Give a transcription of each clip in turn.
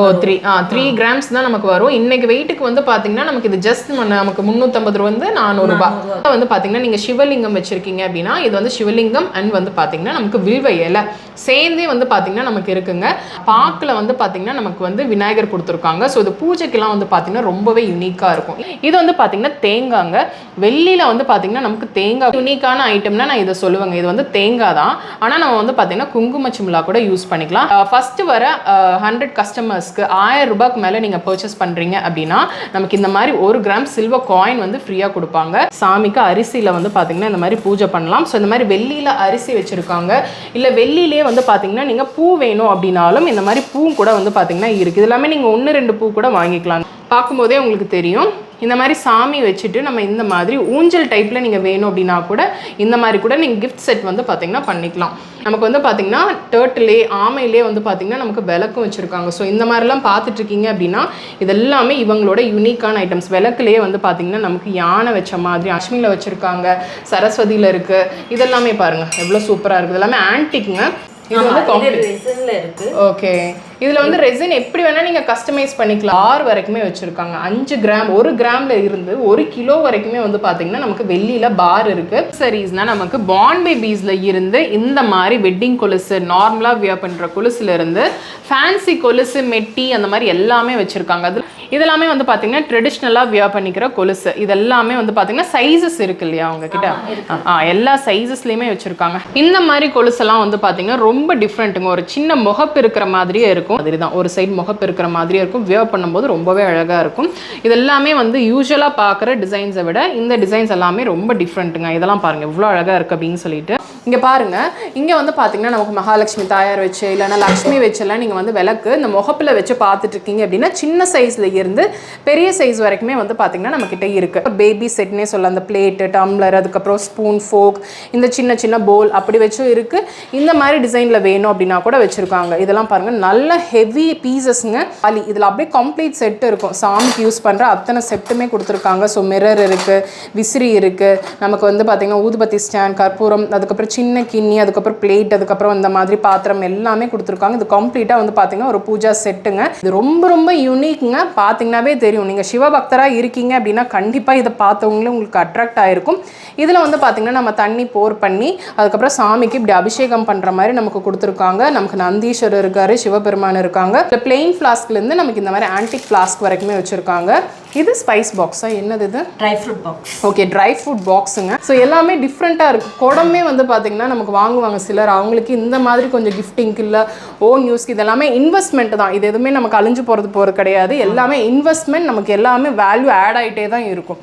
ஓ three ah. Three grams தான் நமக்கு வரும். இன்னைக்கு வெயிட்டுக்கு வந்து பாத்தீங்கன்னா நமக்கு இது ஜஸ்ட் நமக்கு முந்நூற்றம்பது ரூபா வந்து நானூறு ரூபாய் வந்து பாத்தீங்கன்னா நீங்க சிவலிங்கம் வச்சிருக்கீங்க அப்படின்னா இது வந்து சிவலிங்கம் அண்ட் வந்து பாத்தீங்கன்னா நமக்கு வில்வ இலை சேர்ந்தே வந்து பாத்தீங்கன்னா நமக்கு இருக்குங்க. பாக்குல வந்து பாத்தீங்கன்னா நமக்கு வந்து விநாயகர் கொடுத்துருக்காங்க. ஸோ இது பூஜைக்கெல்லாம் வந்து பாத்தீங்கன்னா ரொம்பவே யூனிக்கா இருக்கும். இது வந்து பாத்தீங்கன்னா தேங்காங்க. வெள்ளியில வந்து பாத்தீங்கன்னா நமக்கு தேங்காய் யூனிக்கான ஐட்டம்னா நான் இதை சொல்லுவேங்க. இது வந்து தேங்காய் தான். ஆனா நம்ம வந்து பாத்தீங்கன்னா குங்கும சிம்லா கூட யூஸ் பண்ணிக்கலாம். ஃபர்ஸ்ட் வர ஹண்ட்ரட் கஸ்டமர்ஸ்க்கு ஆயிரம் ரூபாய்க்கு மேலே நீங்கள் பர்ச்சேஸ் பண்ணுறீங்க அப்படின்னா நமக்கு இந்த மாதிரி ஒரு கிராம் சில்வர் காயின் வந்து ஃப்ரீயாக கொடுப்பாங்க. சாமிக்கு அரிசியில் வந்து பார்த்தீங்கன்னா இந்த மாதிரி பூஜை பண்ணலாம். ஸோ இந்த மாதிரி வெள்ளியில் அரிசி வச்சுருக்காங்க. இல்லை வெள்ளியிலே வந்து பார்த்தீங்கன்னா நீங்கள் பூ வேணும் அப்படின்னாலும் இந்த மாதிரி பூ கூட வந்து பார்த்தீங்கன்னா இருக்குது இது எல்லாமே நீங்கள் ஒன்று ரெண்டு பூ கூட வாங்கிக்கலாம். பார்க்கும்போதே உங்களுக்கு தெரியும். இந்த மாதிரி சாமி வச்சுட்டு நம்ம இந்த மாதிரி ஊஞ்சல் டைப்பில் நீங்கள் வேணும் அப்படின்னா கூட இந்த மாதிரி கூட நீங்கள் கிஃப்ட் செட் வந்து பார்த்தீங்கன்னா பண்ணிக்கலாம். நமக்கு வந்து பார்த்தீங்கன்னா டேர்ட்டிலே ஆமையிலே வந்து பார்த்தீங்கன்னா நமக்கு விளக்கும் வச்சுருக்காங்க. ஸோ இந்த மாதிரிலாம் பார்த்துட்ருக்கீங்க அப்படின்னா இதெல்லாமே இவங்களோட யூனிக்கான ஐட்டம்ஸ் விளக்குலேயே வந்து பார்த்தீங்கன்னா நமக்கு யானை வச்ச மாதிரி அஷ்மியில் வச்சுருக்காங்க சரஸ்வதியில் இருக்குது இதெல்லாமே பாருங்கள் எவ்வளோ சூப்பராக இருக்குது எல்லாமே ஆன்டிக்குங்க இது வந்து இருக்கு. ஓகே இதுல வந்து ரெசின் எப்படி வேணா நீங்க கஸ்டமைஸ் பண்ணிக்கலாம். ஆறு வரைக்குமே வச்சிருக்காங்க. அஞ்சு கிராம் ஒரு கிராம்ல இருந்து ஒரு கிலோ வரைக்குமே வந்து பாத்தீங்கன்னா நமக்கு வெள்ளியில பார் இருக்கு. சரிஸ்னா நமக்கு பாம்பே பீஸ்ல இருந்து இந்த மாதிரி வெட்டிங் கொலுசு நார்மலா வியர் பண்ற கொலுசுல இருந்து ஃபேன்சி கொலுசு மெட்டி அந்த மாதிரி எல்லாமே வச்சிருக்காங்க. அது இதெல்லாமே வந்து பாத்தீங்கன்னா ட்ரெடிஷ்னலாக வியர் பண்ணிக்கிற கொலுசு. இதெல்லாமே வந்து பாத்தீங்கன்னா சைஸஸ் இருக்கு இல்லையா அவங்க கிட்ட ஆ, எல்லா சைஸஸ்லயுமே வச்சிருக்காங்க. இந்த மாதிரி கொலுசெல்லாம் வந்து பாத்தீங்கன்னா ரொம்ப டிஃப்ரெண்ட்டுங்க ஒரு சின்ன முகப்பு இருக்கிற மாதிரியே இருக்கும். அதுதான் ஒரு சைடு முகப்பு இருக்கிற மாதிரியே இருக்கும். வியர் பண்ணும்போது ரொம்பவே அழகா இருக்கும். இது எல்லாமே வந்து யூஸ்வலாக பார்க்குற டிசைன்ஸை விட இந்த டிசைன்ஸ் எல்லாமே ரொம்ப டிஃப்ரெண்ட்டுங்க இதெல்லாம் பாருங்க. இவ்வளோ அழகா இருக்கு அப்படின்னு சொல்லிட்டு. இங்கே பாருங்க. இங்கே வந்து பார்த்தீங்கன்னா நமக்கு மகாலட்சுமி தாயார் வச்சு இல்லைன்னா லக்ஷ்மி வச்செல்லாம் நீங்கள் வந்து விளக்கு இந்த முகப்பில் வச்சு பார்த்துட்டு இருக்கீங்க அப்படின்னா சின்ன சைஸ்ல இருந்து பெரிய சைஸ் வரைக்குமே வந்து பார்த்திங்கன்னா நம்மக்கிட்ட இருக்குது இருக்கு பேபி செட்னே சொல்ல அந்த பிளேட்டு டம்ளர் அதுக்கப்புறம் ஸ்பூன் ஃபோக் இந்த சின்ன சின்ன போல் அப்படி வச்சும் இருக்கு. இந்த மாதிரி டிசைன்ல வேணும் அப்படின்னா கூட வச்சிருக்காங்க. இதெல்லாம் பாருங்க நல்ல ஹெவி பீசஸ்ங்க அலி இதில் அப்படியே கம்ப்ளீட் செட் இருக்கும். சாமிக்கு யூஸ் பண்ற அத்தனை செட்டுமே கொடுத்துருக்காங்க. ஸோ மிரர் இருக்கு விசிறி இருக்கு. நமக்கு வந்து பார்த்திங்கன்னா ஊதுபத்தி ஸ்டாண்ட் கற்பூரம் அதுக்கப்புறம் சின்ன கிண்ணி அதுக்கப்புறம் பிளேட் அதுக்கப்புறம் இந்த மாதிரி பாத்திரம் எல்லாமே கொடுத்துருக்காங்க. இது கம்ப்ளீட்டாக வந்து பார்த்தீங்கன்னா ஒரு பூஜா செட்டுங்க இது ரொம்ப ரொம்ப யூனிக்ங்க பார்த்தீங்கன்னாவே தெரியும். நீங்கள் சிவபக்தராக இருக்கீங்க அப்படின்னா கண்டிப்பாக இதை பார்த்தவங்களே உங்களுக்கு அட்ராக்ட் ஆகிருக்கும் இதில் வந்து பார்த்தீங்கன்னா நம்ம தண்ணி போர் பண்ணி அதுக்கப்புறம் சாமிக்கு இப்படி அபிஷேகம் பண்ணுற மாதிரி நமக்கு கொடுத்துருக்காங்க. நமக்கு நந்தீஸ்வரர் இருக்காரு சிவபெருமான் இருக்காங்க. இந்த பிளெயின் ஃப்ளாஸ்க்லேருந்து நமக்கு இந்த மாதிரி ஆன்டிக் ஃப்ளாஸ்க் வரைக்குமே வச்சுருக்காங்க. இது ஸ்பைஸ் பாக்ஸா என்னது இது? Dry fruit box okay dry fruit பாக்ஸுங்க so எல்லாமே டிஃப்ரெண்ட்டாக இருக்குது குடமே வந்து பார்த்தீங்கன்னா நமக்கு வாங்குவாங்க சிலர். அவங்களுக்கு இந்த மாதிரி கொஞ்சம் கிஃப்டிங்க்கு இல்லை ஓன் யூஸ்க்கு இது எல்லாமே இன்வெஸ்ட்மெண்ட் தான். இது எதுவுமே நமக்கு அழிஞ்சு போகிறது போகிறது கிடையாது. எல்லாமே இன்வெஸ்ட்மெண்ட் நமக்கு எல்லாமே வேல்யூ ஆட் ஆகிட்டே தான் இருக்கும்.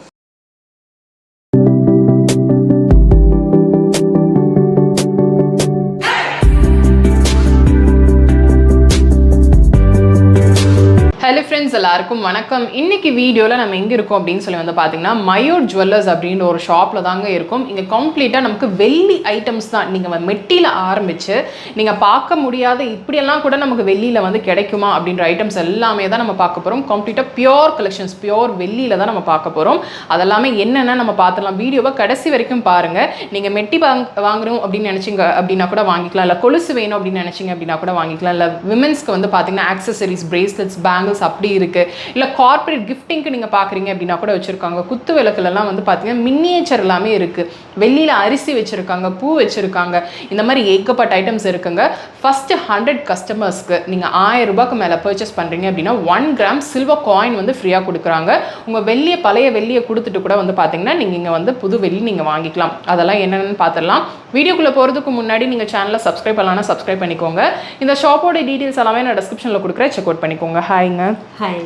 ஹலோ ஃப்ரெண்ட்ஸ் எல்லாருக்கும் வணக்கம். இன்னைக்கு வீடியோவில் நம்ம எங்கே இருக்கோம் அப்படின்னு சொல்லி வந்து பார்த்தீங்கன்னா மயூர் ஜுவல்லர்ஸ் அப்படின்ற ஒரு ஷாப்பில் தாங்க இருக்கும். இங்கே கம்ப்ளீட்டாக நமக்கு வெள்ளி ஐட்டம்ஸ் தான் நீங்கள் மெட்டியில் ஆரம்பித்து நீங்கள் பார்க்க முடியாத இப்படியெல்லாம் கூட நமக்கு வெள்ளியில் வந்து கிடைக்குமா அப்படின்ற ஐட்டம்ஸ் எல்லாமே தான் நம்ம பார்க்க போகிறோம் கம்ப்ளீட்டாக பியோர் கலெக்ஷன்ஸ் பியோர் வெள்ளியில் தான் நம்ம பார்க்க போகிறோம் அதெல்லாமே என்னென்ன நம்ம பார்த்துலாம் வீடியோவை கடைசி வரைக்கும் பாருங்கள் நீங்கள் மெட்டி வாங் வாங்குறோம் அப்படின்னு நினச்சிங்க அப்படின்னா கூட வாங்கிக்கலாம். இல்லை கொலுசு வேணும் அப்படின்னு நினச்சிங்க அப்படின்னா கூட வாங்கிக்கலாம். இல்லை விமென்ஸ்க்கு வந்து பார்த்தீங்கன்னா ஆக்சசரிஸ் பிரேஸ்லெட்ஸ் பேங்கிள்ஸ் அப்படி இருக்கு. இல்லை கார்ப்பரேட் கிஃப்டிங்க்கு நீங்கள் பார்க்குறீங்க அப்படின்னா கூட வச்சுருக்காங்க. குத்து விளக்குலலாம் வந்து பார்த்தீங்கன்னா மின்னியேச்சர் எல்லாமே இருக்குது வெள்ளியில் அரிசி வச்சுருக்காங்க பூ வச்சுருக்காங்க. இந்த மாதிரி ஏகப்பட்ட ஐட்டம்ஸ் இருக்குங்க. ஃபஸ்ட்டு ஹண்ட்ரட் கஸ்டமர்ஸ்க்கு நீங்கள் ஆயிரம் ரூபாய்க்கு மேலே பர்ச்சேஸ் பண்ணுறீங்க அப்படின்னா ஒன் கிராம் சில்வர் காயின் வந்து ஃப்ரீயாக கொடுக்குறாங்க. உங்கள் வெள்ளியை பழைய வெள்ளியை கொடுத்துட்டு கூட வந்து பார்த்தீங்கன்னா நீங்கள் இங்கே வந்து புது வெள்ளி நீங்கள் வாங்கிக்கலாம். அதெல்லாம் என்னென்னு பார்த்துடலாம் வீடியோக்குள்ளே போகிறதுக்கு முன்னாடி நீங்கள் சேனலை சப்ஸ்கிரைப் பண்ணலாம்னா சப்ஸ்கிரைப் பண்ணிக்கோங்க. இந்த ஷாப்போட டீட்டெயில்ஸ் எல்லாமே நான் டிஸ்கிரிப்ஷனில் கொடுக்குறேன். செக் அவுட் பண்ணிக்கோங்க. ஹாய்ங்க ஹாய்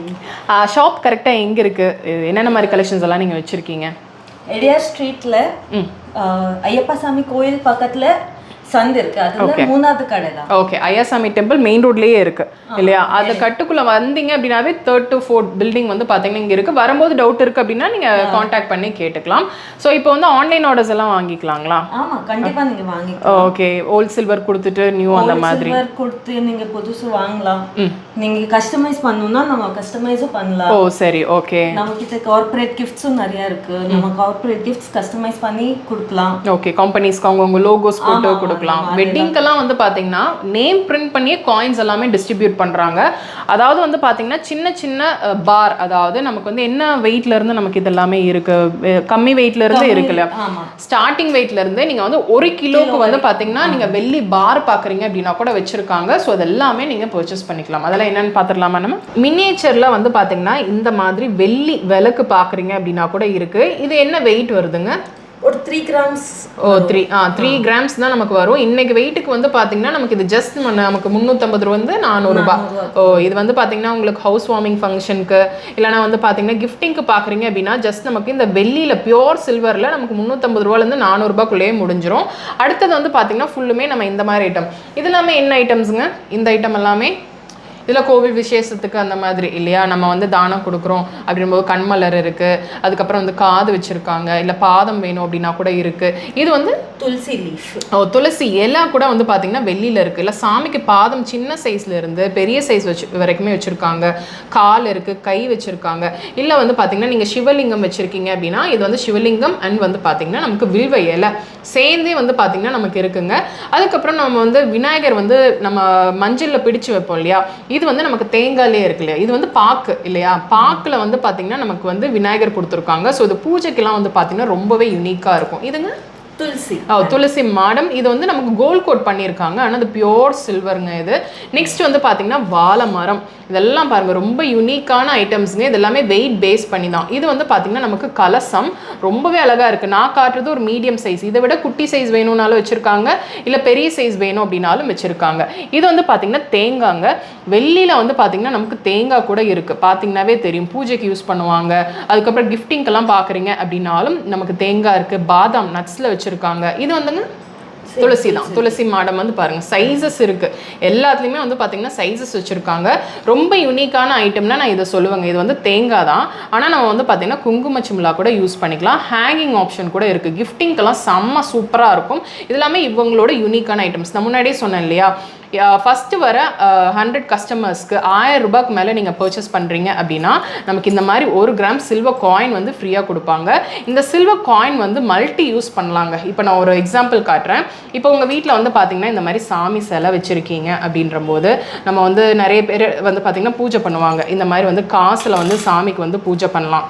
ஷாப் கரெக்டாக எங்கே இருக்குது என்னென்ன மாதிரி கலெக்ஷன்ஸ் எல்லாம் நீங்கள் வச்சுருக்கீங்க? எடியார் ஸ்ட்ரீட்ல ஐயப்பா சாமி கோயில் பக்கத்துல சந்து இருக்கு. அதுல மூணாவது கடை தான். ஓகே ஐயாசாமி டெம்பிள் மெயின் ரோட்லயே இருக்கு. இல்லையா? அது கட்டுக்குள்ள வந்தீங்க அப்படின்னாவே தேர்ட் டு ஃபோர்த் பில்டிங் வந்து பாத்தீங்கன்னா இங்க இருக்கு. வரும்போது டவுட் இருக்கு அப்படின்னா நீங்க காண்டாக்ட் பண்ணி கேட்டுக்கலாம். ஸோ இப்போ வந்து ஆன்லைன் ஆர்டர்ஸ் எல்லாம் வாங்கிக்கலாங்களா? ஆமா கண்டிப்பா நீங்க வாங்கி ஓகே ஓல்ட் சில்வர் கொடுத்துட்டு நியூ அந்த மாதிரி. சில்வர் கொடுத்து நீங்க புதுசு வாங்கலாம். நீங்க கஸ்டமைஸ் பண்ணணும்னா நம்ம கஸ்டமைஸும் பண்ணலாம். ஓ சரி ஓகே நம்ம கிட்ட கார்ப்பரேட் கிஃப்ட்ஸும் நிறைய இருக்கு. நம்ம கார்ப்பரேட் கிஃப்ட்ஸ் கஸ்டமைஸ் பண்ணி கொடுக்கலாம். ஓகே கம்பெனிஸ்க்கு அவங்க உங்க லோகோஸ் போட்டு கொடுக்கலாம். கொடுக்கலாம் வெட்டிங்க்கெல்லாம் வந்து பார்த்தீங்கன்னா நேம் பிரிண்ட் பண்ணியே காயின்ஸ் எல்லாமே டிஸ்ட்ரிபியூட் பண்ணுறாங்க அதாவது வந்து பார்த்தீங்கன்னா சின்ன சின்ன பார் அதாவது நமக்கு வந்து என்ன வெயிட்ல இருந்து நமக்கு இது எல்லாமே இருக்கு? அஹ் கம்மி வெயிட்ல இருந்து இருக்குல்ல? ஸ்டார்டிங் வெயிட்ல இருந்து நீங்க வந்து ஒரு கிலோக்கு வந்து பாத்தீங்கன்னா நீங்க வெள்ளி பார் பாக்குறீங்க அப்படின்னா கூட வச்சிருக்காங்க. ஸோ அது எல்லாமே நீங்க பர்ச்சேஸ் பண்ணிக்கலாம். அதெல்லாம் என்னன்னு பாத்துடலாமா நம்ம? மினியேச்சர்ல வந்து பாத்தீங்கன்னா இந்த மாதிரி வெள்ளி விளக்கு பாக்குறீங்க அப்படின்னா கூட இருக்கு. இது என்ன வெயிட் வருதுங்க? ஒரு three grams oh three ah three grams தான் நமக்கு வரும். இன்னைக்கு வெயிட்டுக்கு வந்து பாத்தீங்கன்னா நமக்கு இது ஜஸ்ட் நமக்கு முந்நூற்றம்பது ரூபா வந்து நானூறுரூபா ஓ இது வந்து பாத்தீங்கன்னா உங்களுக்கு ஹவுஸ் வார்மிங் ஃபங்க்ஷனுக்கு இல்லைனா வந்து பாத்தீங்கன்னா கிஃப்டிங்க்கு பார்க்குறீங்க அப்படின்னா ஜஸ்ட் நமக்கு இந்த வெள்ளியில் பியோர் சில்வரில் நமக்கு முந்நூற்றம்பது ரூபாலேருந்து நானூறுபாக்குள்ளேயே முடிஞ்சிரும். அடுத்தது வந்து பாத்தீங்கன்னா ஃபுல்லுமே நம்ம இந்த மாதிரி ஐட்டம் இது எல்லாமே என்ன ஐட்டம்ஸுங்க இந்த ஐட்டம் எல்லாமே இதில் கோவில் விசேஷத்துக்கு அந்த மாதிரி இல்லையா? நம்ம வந்து தானம் கொடுக்குறோம் அப்படிங்கும்போது கண்மலர் இருக்குது அதுக்கப்புறம் வந்து காது வச்சுருக்காங்க. இல்லை பாதம் வேணும் அப்படின்னா கூட இருக்குது இது வந்து துளசி லீஃப் ஓ துளசி இலை கூட வந்து பார்த்தீங்கன்னா வெள்ளியில் இருக்குது இல்லை சாமிக்கு பாதம் சின்ன சைஸில் இருந்து பெரிய சைஸ் வச்சு வரைக்குமே வச்சுருக்காங்க. கால் இருக்குது கை வச்சுருக்காங்க. இல்லை வந்து பார்த்தீங்கன்னா நீங்கள் சிவலிங்கம் வச்சுருக்கீங்க அப்படின்னா இது வந்து சிவலிங்கம் அண்ட் வந்து பார்த்தீங்கன்னா நமக்கு வில்வ இலை. சேர்ந்தே வந்து பார்த்தீங்கன்னா நமக்கு இருக்குங்க. அதுக்கப்புறம் நம்ம வந்து விநாயகர் வந்து நம்ம மஞ்சளில் பிடிச்சு வைப்போம் இல்லையா? இது வந்து நமக்கு தேங்காயிலே இருக்கு இல்லையா? இது வந்து பாக்கு இல்லையா? பாக்கில் வந்து பார்த்தீங்கன்னா நமக்கு வந்து விநாயகர் கொடுத்துருக்காங்க. ஸோ இது பூஜைக்கெல்லாம் வந்து பார்த்தீங்கன்னா ரொம்பவே யூனிக்காக இருக்கும். இதுங்க? துளசி. ஓ துளசி மாடம். இது வந்து நமக்கு கோல்ட் கோட் பண்ணியிருக்காங்க. ஆனால் அது பியோர் சில்வருங்க இது. நெக்ஸ்ட் வந்து பார்த்தீங்கன்னா வாழை மரம். இதெல்லாம் பாருங்கள் ரொம்ப யூனிக்கான ஐட்டம்ஸுங்க இது எல்லாமே வெயிட் பேஸ் பண்ணி தான் இது வந்து பார்த்தீங்கன்னா நமக்கு கலசம். ரொம்பவே அழகாக இருக்குது நான் காட்டுறது ஒரு மீடியம் சைஸ் இதை விட குட்டி சைஸ் வேணும்னாலும் வச்சுருக்காங்க. இல்லை பெரிய சைஸ் வேணும் அப்படின்னாலும் வச்சுருக்காங்க. இது வந்து பார்த்தீங்கன்னா தேங்காங்க. வெள்ளியில் வந்து பார்த்தீங்கன்னா நமக்கு தேங்காய் கூட இருக்குது பார்த்தீங்கன்னாவே தெரியும். பூஜைக்கு யூஸ் பண்ணுவாங்க. அதுக்கப்புறம் கிஃப்டிங்கெல்லாம் பார்க்குறீங்க அப்படின்னாலும் நமக்கு தேங்காய் இருக்குது பாதாம் நட்ஸில் வச்சு வச்சிருக்காங்க. இது வந்துங்க துளசி தான். துளசி மாடம் வந்து பாருங்க. சைஸஸ் இருக்கு. எல்லாத்துலேயுமே வந்து பார்த்திங்கன்னா சைஸஸ் வச்சிருக்காங்க. ரொம்ப யூனிக்கான ஐட்டம்னா நான் இதை சொல்லுவேங்க. இது வந்து தேங்காய் தான். ஆனால் நம்ம வந்து பார்த்தீங்கன்னா குங்கும சிம்லா கூட யூஸ் பண்ணிக்கலாம். ஹேங்கிங் ஆப்ஷன் கூட இருக்கு. கிஃப்டிங்க்கெல்லாம் செம்ம சூப்பராக இருக்கும். இது எல்லாமே இவங்களோட யூனிக்கான ஐட்டம்ஸ் நான் முன்னாடியே சொன்னேன் இல்லையா? ஃபஸ்ட்டு வர uh, ஹண்ட்ரட் கஸ்டமர்ஸ்க்கு ஆயிரம் ரூபாய்க்கு மேலே நீங்கள் பர்ச்சேஸ் பண்ணுறீங்க அப்படின்னா நமக்கு இந்த மாதிரி ஒரு கிராம் சில்வர் காயின் வந்து ஃப்ரீயாக கொடுப்பாங்க. இந்த சில்வர் காயின் வந்து மல்டி யூஸ் பண்ணலாங்க. இப்போ நான் ஒரு எக்ஸாம்பிள் காட்டுறேன். இப்போ உங்கள் வீட்டில் வந்து பார்த்தீங்கன்னா இந்த மாதிரி சாமி சிலை வச்சுருக்கீங்க அப்படின்ற போது நம்ம வந்து நிறைய பேர் வந்து பார்த்தீங்கன்னா பூஜை பண்ணுவாங்க. இந்த மாதிரி வந்து காசில் வந்து சாமிக்கு வந்து பூஜை பண்ணலாம்.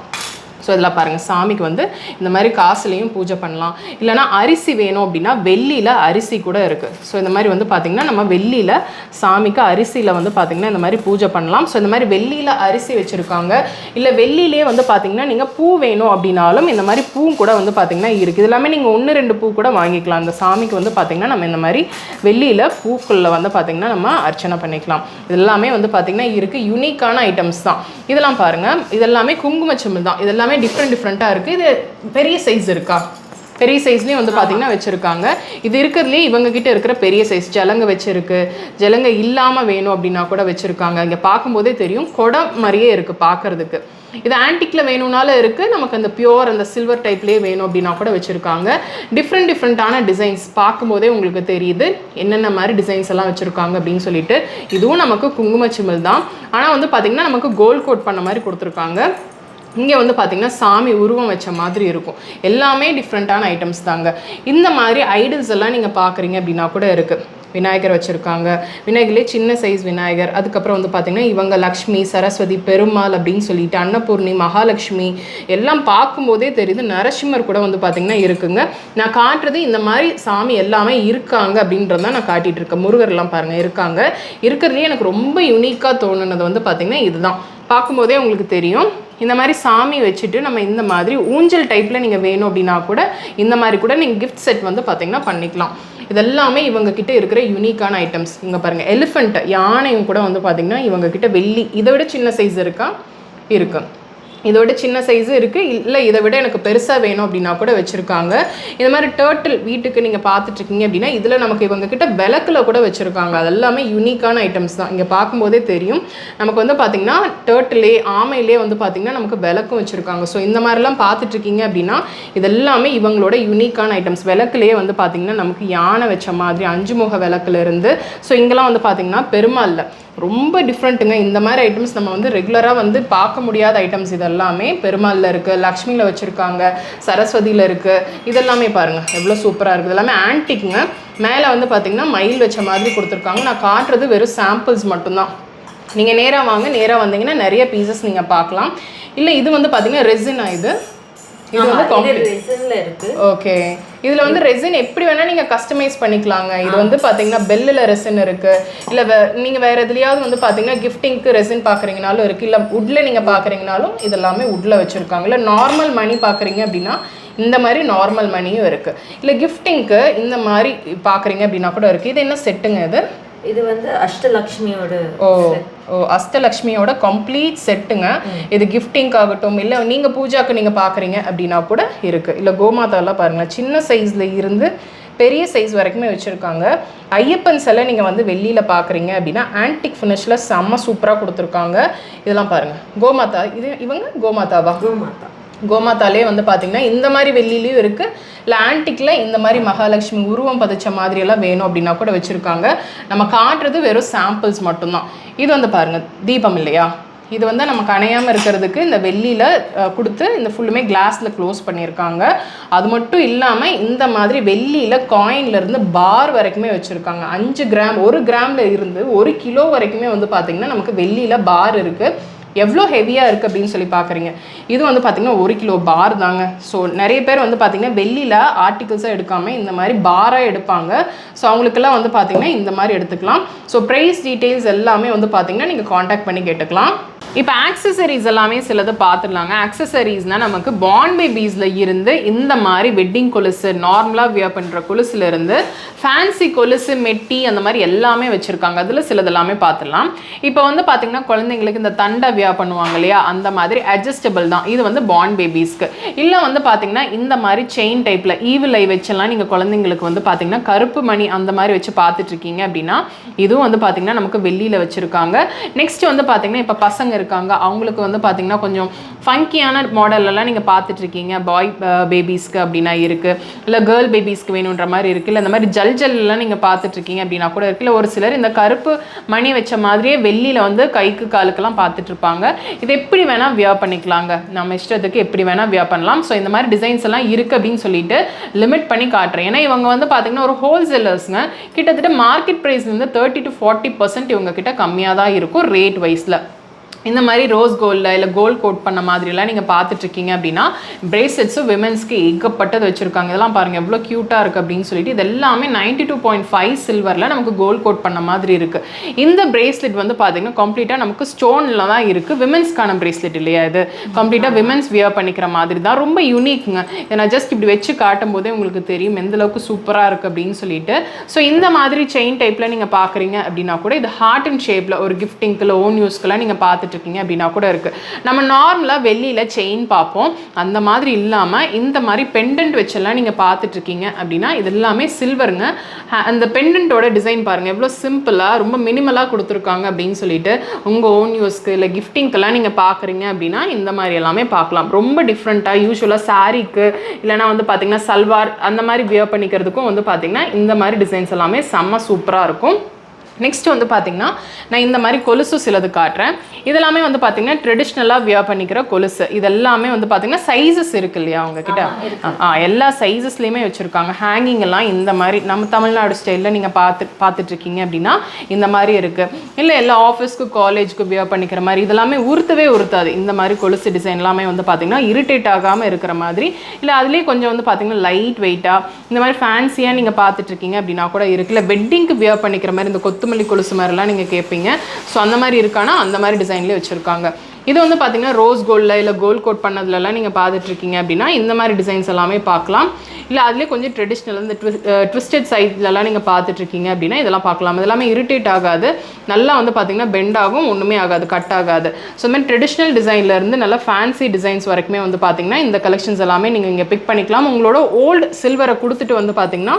ஸோ இதில் பாருங்கள் சாமிக்கு வந்து இந்த மாதிரி காசுலேயும் பூஜை பண்ணலாம். இல்லைனா அரிசி வேணும் அப்படின்னா வெள்ளியில் அரிசி கூட இருக்குது ஸோ இந்த மாதிரி வந்து பார்த்திங்கன்னா நம்ம வெள்ளியில் சாமிக்கு அரிசியில் வந்து பார்த்திங்கன்னா இந்த மாதிரி பூஜை பண்ணலாம். ஸோ இந்த மாதிரி வெள்ளியில் அரிசி வச்சுருக்காங்க. இல்லை வெள்ளியிலே வந்து பார்த்திங்கன்னா நீங்கள் பூ வேணும் அப்படின்னாலும் இந்த மாதிரி பூ கூட வந்து பார்த்திங்கன்னா இருக்குது எல்லாமே நீங்கள் ஒன்று ரெண்டு பூ கூட வாங்கிக்கலாம். இந்த சாமிக்கு வந்து பார்த்திங்கன்னா நம்ம இந்த மாதிரி வெள்ளியில் பூக்களில் வந்து பார்த்திங்கன்னா நம்ம அர்ச்சனை பண்ணிக்கலாம். இதெல்லாமே வந்து பார்த்திங்கன்னா இருக்குது யூனிக்கான ஐட்டம்ஸ் தான். இதெல்லாம் பாருங்கள் இதெல்லாமே குங்குமச்சிமிழ் தான். இதெல்லாமே டிஃப்ரெண்ட் டிஃப்ரெண்ட்டாக இருக்குது இது பெரிய சைஸ் இருக்கா? பெரிய சைஸ்லேயும் வந்து பார்த்தீங்கன்னா வச்சுருக்காங்க. இது இருக்கிறதுலே இவங்க கிட்ட இருக்கிற பெரிய சைஸ் ஜலங்க வச்சிருக்கு. ஜலங்க இல்லாமல் வேணும் அப்படின்னா கூட வச்சுருக்காங்க. இங்கே பார்க்கும்போதே தெரியும். குடம் மாதிரியே இருக்குது பார்க்கறதுக்கு. இது ஆன்டிக்கில் வேணும்னாலும் இருக்குது நமக்கு அந்த பியோர் அந்த சில்வர் டைப்லேயே வேணும் அப்படின்னா கூட வச்சுருக்காங்க. டிஃப்ரெண்ட் டிஃப்ரெண்ட்டான டிசைன்ஸ் பார்க்கும்போதே உங்களுக்கு தெரியுது. என்னென்ன மாதிரி டிசைன்ஸ் எல்லாம் வச்சுருக்காங்க அப்படின்னு சொல்லிட்டு. இதுவும் நமக்கு குங்குமச்சிமிழ் தான். ஆனால் வந்து பார்த்திங்கன்னா நமக்கு கோல்ட் கோட் பண்ண மாதிரி கொடுத்துருக்காங்க. இங்கே வந்து பார்த்திங்கன்னா சாமி உருவம் வச்ச மாதிரி இருக்கும். எல்லாமே டிஃப்ரெண்ட்டான ஐட்டம்ஸ் தாங்க. இந்த மாதிரி ஐடல்ஸ் எல்லாம் நீங்கள் பார்க்குறீங்க அப்படின்னா கூட இருக்குது விநாயகர் வச்சுருக்காங்க. விநாயகர்லேயே சின்ன சைஸ் விநாயகர். அதுக்கப்புறம் வந்து பார்த்திங்கன்னா இவங்க லக்ஷ்மி சரஸ்வதி பெருமாள் அப்படின்னு சொல்லிட்டு அன்னபூர்ணி மகாலட்சுமி எல்லாம் பார்க்கும்போதே தெரியுது நரசிம்மர் கூட வந்து பார்த்திங்கன்னா இருக்குங்க. நான் காட்டுறது இந்த மாதிரி சாமி எல்லாமே இருக்காங்க அப்படின்றத நான் காட்டிகிட்டு இருக்கேன். முருகர்லாம் பாருங்கள் இருக்காங்க. இருக்கிறதுலேயே எனக்கு ரொம்ப யூனிக்காக தோணுனது வந்து பார்த்திங்கன்னா இதுதான். பார்க்கும்போதே உங்களுக்கு தெரியும். இந்த மாதிரி சாமி வச்சுட்டு நம்ம இந்த மாதிரி ஊஞ்சல் டைப்பில் நீங்கள் வேணும் அப்படின்னா கூட இந்த மாதிரி கூட நீங்கள் கிஃப்ட் செட் வந்து பார்த்தீங்கன்னா பண்ணிக்கலாம். இதெல்லாமே இவங்க கிட்ட இருக்கிற யூனிக்கான ஐட்டம்ஸ் இங்கே பாருங்கள் எலிஃபண்ட் யானையும் கூட வந்து பார்த்தீங்கன்னா இவங்க கிட்ட வெள்ளி இதை விட சின்ன சைஸ் இருக்கா? இருக்குது இதோட சின்ன சைஸும் இருக்குது இல்லை இதை விட எனக்கு பெருசாக வேணும் அப்படின்னா கூட வச்சுருக்காங்க. இந்த மாதிரி டேர்ட்டில் வீட்டுக்கு நீங்கள் பார்த்துட்ருக்கீங்க அப்படின்னா இதில் நமக்கு இவங்க கிட்ட கூட வச்சுருக்காங்க. அதெல்லாமே யூனிக்கான ஐட்டம்ஸ் தான். இங்கே பார்க்கும்போதே தெரியும். நமக்கு வந்து பார்த்திங்கன்னா டேர்ட்டிலே ஆமையிலே வந்து பார்த்திங்கன்னா நமக்கு விளக்கும் வச்சுருக்காங்க. ஸோ இந்த மாதிரிலாம் பார்த்துட்ருக்கீங்க அப்படின்னா இதெல்லாமே இவங்களோட யூனிக்கான ஐட்டம்ஸ் விளக்குலேயே வந்து பார்த்திங்கன்னா நமக்கு யானை வச்ச மாதிரி அஞ்சு முக விளக்குல இருந்து ஸோ இங்கெல்லாம் வந்து பார்த்திங்கன்னா பெருமாளில். ரொம்ப டிஃப்ரெண்ட்டுங்க இந்த மாதிரி ஐட்டம்ஸ் நம்ம வந்து ரெகுலராக வந்து பார்க்க முடியாத ஐட்டம்ஸ் இதெல்லாம். எல்லாமே பெருமாளில் இருக்குது லக்ஷ்மியில் வச்சுருக்காங்க சரஸ்வதியில் இருக்குது இதெல்லாமே பாருங்கள் எவ்வளோ சூப்பராக இருக்குது எல்லாமே ஆன்டிக்குங்க மேலே வந்து பார்த்திங்கன்னா மயில் வச்ச மாதிரி கொடுத்துருக்காங்க. நான் காட்டுறது வெறும் சாம்பிள்ஸ் மட்டும்தான். நீங்கள் நேராக வாங்க நேராக வந்தீங்கன்னா நிறைய பீசஸ் நீங்கள் பார்க்கலாம். இல்லை இது வந்து பார்த்திங்கன்னா ரெசினா இது. இது வந்து resinல இருக்கு. ஓகே இதில் வந்து ரெசின் எப்படி வேணால் நீங்கள் கஸ்டமைஸ் பண்ணிக்கலாங்க. இது வந்து பார்த்தீங்கன்னா பெல்லில் ரெசின் இருக்குது இல்லை வே நீங்கள் வேறு எதுலையாவது வந்து பார்த்தீங்கன்னா கிஃப்டிங்க்கு ரெசின் பார்க்குறீங்கனாலும் இருக்குது இல்லை வுட்டில் நீங்கள் பார்க்குறீங்கனாலும் இதெல்லாமே வுட்டில் வச்சுருக்காங்க. இல்லை நார்மல் மணி பார்க்குறீங்க அப்படின்னா இந்த மாதிரி நார்மல் மணியும் இருக்குது இல்லை கிஃப்டிங்க்கு இந்த மாதிரி பார்க்குறீங்க அப்படின்னா கூட இருக்குது இது என்ன செட்டுங்க இது? இது வந்து அஷ்டலக்ஷ்மியோட ஓ. அஷ்டலக்ஷ்மியோட கம்ப்ளீட் செட்டுங்க இது கிஃப்டிங்க் ஆகட்டும் இல்லை நீங்கள் பூஜாக்கு நீங்கள் பார்க்குறீங்க அப்படின்னா கூட இருக்குது இல்லை கோமாதாலாம் பாருங்கள் சின்ன சைஸில் இருந்து பெரிய சைஸ் வரைக்குமே வச்சுருக்காங்க. ஐயப்பன் சிலை நீங்கள் வந்து வெளியில் பார்க்குறீங்க அப்படின்னா ஆன்டிக் ஃபினிஷில் செம்ம சூப்பராக கொடுத்துருக்காங்க. இதெல்லாம் பாருங்கள் கோமாதா இது இவங்க? கோமாதாவா? கோமாதா. கோமாத்தாலே வந்து பார்த்தீங்கன்னா இந்த மாதிரி வெள்ளிலையும் இருக்குது இல்லை ஆன்டிக்கில் இந்த மாதிரி மகாலட்சுமி உருவம் பதிச்ச மாதிரியெல்லாம் வேணும் அப்படின்னா கூட வச்சுருக்காங்க. நம்ம காட்டுறது வெறும் சாம்பிள்ஸ் மட்டும்தான். இது வந்து பாருங்கள் தீபம் இல்லையா? இது வந்து நமக்கு அணையாமல் இருக்கிறதுக்கு இந்த வெள்ளியில் கொடுத்து இந்த ஃபுல்லுமே கிளாஸில் க்ளோஸ் பண்ணியிருக்காங்க. அது மட்டும் இல்லாமல் இந்த மாதிரி வெள்ளியில் காயின்லேருந்து பார் வரைக்குமே வச்சுருக்காங்க. அஞ்சு கிராம் ஒரு கிராமில் இருந்து ஒரு கிலோ வரைக்குமே வந்து பார்த்திங்கன்னா நமக்கு வெள்ளியில் பார் இருக்குது எவ்வளோ ஹெவியாக இருக்குது அப்படின்னு சொல்லி பார்க்குறீங்க. இது வந்து பார்த்திங்கன்னா ஒரு கிலோ பார் தாங்க. ஸோ நிறைய பேர் வந்து பார்த்திங்கன்னா வெள்ளியில் ஆர்டிகிள்ஸாக எடுக்காமல் இந்த மாதிரி பாராக எடுப்பாங்க. ஸோ அவங்களுக்கெல்லாம் வந்து பார்த்திங்கன்னா இந்த மாதிரி எடுத்துக்கலாம். ஸோ ப்ரைஸ் டீட்டெயில்ஸ் எல்லாமே வந்து பார்த்திங்கன்னா நீங்கள் காண்டாக்ட் பண்ணி கேட்டுக்கலாம். இப்போ ஆக்சசரிஸ் எல்லாமே சிலது பார்த்துடலாங்க ஆக்சசரிஸ்னால் நமக்கு பாண்ட் பேபீஸில் இருந்து இந்த மாதிரி வெட்டிங் கொலுசு நார்மலாக வியர் பண்ணுற கொலுசுலேருந்து ஃபேன்சி கொலுசு மெட்டி அந்த மாதிரி எல்லாமே வச்சுருக்காங்க. அதில் சிலது எல்லாமே பார்த்துடலாம் இப்போ வந்து பார்த்திங்கன்னா குழந்தைங்களுக்கு இந்த தண்டை வியர் பண்ணுவாங்க இல்லையா? அந்த மாதிரி அட்ஜஸ்டபிள் தான். இது வந்து பாண்ட் பேபீஸ்க்கு இல்லை வந்து பார்த்திங்கன்னா இந்த மாதிரி செயின் டைப்பில் ஈவில் ஐ வச்செல்லாம் நீங்கள் குழந்தைங்களுக்கு வந்து பார்த்திங்கன்னா கருப்பு மணி அந்த மாதிரி வச்சு பார்த்துட்ருக்கீங்க அப்படின்னா இதுவும் வந்து பார்த்திங்கன்னா நமக்கு வெள்ளியில் வச்சுருக்காங்க. நெக்ஸ்ட் வந்து பார்த்திங்கன்னா இப்போ பசங்க இருக்காங்க. அவங்களுக்கு வந்து பார்த்திங்கன்னா கொஞ்சம் ஃபங்கியான மாடலெல்லாம் நீங்கள் பார்த்துட்டு இருக்கீங்க பாய் பேபிஸ்க்கு uh, அப்படின்னா இருக்குது இல்லை கேர்ள் பேபிஸ்க்கு வேணுன்ற மாதிரி இருக்குது இல்லை இந்த மாதிரி ஜல் ஜல்லாம் நீங்கள் பார்த்துட்டு இருக்கீங்க அப்படின்னா கூட இருக்குது இல்லை ஒரு சிலர் இந்த கருப்பு மணி வச்ச மாதிரியே வெள்ளியில் வந்து கைக்கு காலுக்கெல்லாம் பார்த்துட்டு இருப்பாங்க இது எப்படி வேணால் வியர் பண்ணிக்கலாங்க. நம்ம இஷ்டத்துக்கு எப்படி வேணால் வியர் பண்ணலாம். ஸோ இந்த மாதிரி டிசைன்ஸ் எல்லாம் இருக்குது அப்படின்னு சொல்லிட்டு லிமிட் பண்ணி காட்டுறேன். ஏன்னா இவங்க வந்து பார்த்தீங்கன்னா ஒரு ஹோல்சேலர்ஸ்ங்க கிட்டத்தட்ட மார்க்கெட் ப்ரைஸ்லேருந்து தேர்ட்டி டு ஃபார்ட்டி பர்சன்ட் இவங்க கிட்ட கம்மியாக தான் இருக்கும் ரேட் வைஸில் இந்த மாதிரி ரோஸ் கோல்டில் இல்லை கோல்ட் கோட் பண்ண மாதிரிலாம் நீங்கள் பார்த்துட்டு இருக்கீங்க அப்படின்னா பிரேஸ்லெட்ஸும் விமென்ஸ்க்கு ஏகப்பட்டது வச்சுருக்காங்க. இதெல்லாம் பாருங்கள் எவ்வளோ க்யூட்டாக இருக்குது அப்படின்னு சொல்லிட்டு இது எல்லாமே நைன்டி டூ பாயிண்ட் ஃபைவ் சில்வரில் நமக்கு கோல்ட் கோட் பண்ண மாதிரி இருக்குது இந்த பிரேஸ்லெட் வந்து பார்த்தீங்கன்னா கம்ப்ளீட்டாக நமக்கு ஸ்டோனில் தான் இருக்குது விமென்ஸ்க்கான பிரேஸ்லெட் இல்லையா இது? கம்ப்ளீட்டாக விமென்ஸ் வியர் பண்ணிக்கிற மாதிரி தான். ரொம்ப யூனிக்ங்க இதை நான் ஜஸ்ட் இப்படி வச்சு காட்டும் போதே உங்களுக்கு தெரியும் எந்த அளவுக்கு சூப்பராக இருக்குது அப்படின்னு சொல்லிட்டு. ஸோ இந்த மாதிரி செயின் டைப்பில் நீங்கள் பார்க்குறீங்க அப்படின்னா கூட இது ஹார்ட் அண்ட் ஷேப்பில் ஒரு கிஃப்டிங்க்கு இல்லை ஓன் யூஸ்க்கெல்லாம் நீங்கள் பார்த்துட்டு இருக்கீங்க அப்படின்னா கூட இருக்குது நம்ம நார்மலாக வெளியில் செயின் பார்ப்போம். அந்த மாதிரி இல்லாமல் இந்த மாதிரி பெண்டன்ட் வச்செல்லாம் நீங்கள் பார்த்துட்ருக்கீங்க அப்படின்னா இது எல்லாமே சில்வருங்க அந்த பெண்டன்ட்டோட டிசைன் பாருங்கள் எவ்வளோ சிம்பிளாக ரொம்ப மினிமலாக கொடுத்துருக்காங்க அப்படின்னு சொல்லிட்டு உங்கள் ஓன் யூஸ்க்கு இல்லை கிஃப்டிங்க்கெல்லாம் நீங்கள் பார்க்குறீங்க அப்படின்னா இந்த மாதிரி எல்லாமே பார்க்கலாம். ரொம்ப டிஃப்ரெண்ட்டாக யூஸ்வலாக சாரீக்கு இல்லைனா வந்து பார்த்தீங்கன்னா சல்வார் அந்த மாதிரி வியர் பண்ணிக்கிறதுக்கும் வந்து பார்த்திங்கன்னா இந்த மாதிரி டிசைன்ஸ் எல்லாமே செம்ம சூப்பராக இருக்கும். நெக்ஸ்ட் வந்து பார்த்தீங்கன்னா நான் இந்த மாதிரி கொலுசு சிலது காட்டுறேன். இதெல்லாமே வந்து பார்த்தீங்கன்னா ட்ரெடிஷ்னலாக வியர் பண்ணிக்கிற கொலுசு. இதெல்லாமே வந்து பார்த்தீங்கன்னா சைஸஸ் இருக்கு இல்லையா உங்ககிட்ட? ஆ எல்லா சைஸஸ்லேயுமே வச்சுருக்காங்க. ஹேங்கிங் எல்லாம் இந்த மாதிரி நம்ம தமிழ்நாடு ஸ்டைலில் நீங்கள் பார்த்து பார்த்துட்டு இருக்கீங்க அப்படின்னா இந்த மாதிரி இருக்குது இல்லை எல்லா ஆஃபீஸ்க்கு காலேஜ்க்கு வியர் பண்ணிக்கிற மாதிரி இதெல்லாமே உறுத்தவே உறுத்தாது இந்த மாதிரி கொலுசு டிசைன் எல்லாமே வந்து பார்த்தீங்கன்னா இரிட்டேட் ஆகாமல் இருக்கிற மாதிரி. இல்லை அதுலேயே கொஞ்சம் வந்து பார்த்தீங்கன்னா லைட் வெயிட்டாக இந்த மாதிரி ஃபேன்சியாக நீங்கள் பார்த்துட்டு இருக்கீங்க அப்படின்னா கூட இருக்கு. இல்லை வெட்டிங்க்கு வியர் பண்ணிக்கிற மாதிரி இந்த கொத்துமல்லி கொலுசு மாதிரிலாம் நீங்கள் கேட்பீங்க ஸோ அந்த மாதிரி இருக்கானா? அந்த மாதிரி டிசைன்லேயே வச்சுருக்காங்க. இது வந்து பார்த்தீங்கன்னா ரோஸ் கோல்டில் இல்லை கோல்ட் கோட் பண்ணதுலலாம் நீங்கள் பார்த்துட்ருக்கீங்க அப்படின்னா இந்த மாதிரி டிசைன்ஸ் எல்லாமே பார்க்கலாம் இல்லை அதுலேயே கொஞ்சம் ட்ரெடிஷ்னல் இந்த ட்விஸ்டட் சைட்லலாம் நீங்கள் பார்த்துட்ருக்கீங்க அப்படின்னா இதெல்லாம் பார்க்கலாம் இதெல்லாமே இரிட்டேட் ஆகாது. நல்லா வந்து பார்த்தீங்கன்னா பெண்ட் ஆகும் ஒன்றுமே ஆகாது கட் ஆகாது. ஸோ இந்த மாதிரி ட்ரெடிஷ்னல் டிசைன்லேருந்து நல்லா ஃபேன்சி டிசைன்ஸ் வரைக்குமே வந்து பார்த்தீங்கன்னா இந்த கலெக்ஷன்ஸ் எல்லாமே நீங்கள் இங்கே பிக் பண்ணிக்கலாம். உங்களோட ஓல்டு சில்வரை கொடுத்துட்டு வந்து பார்த்தீங்கன்னா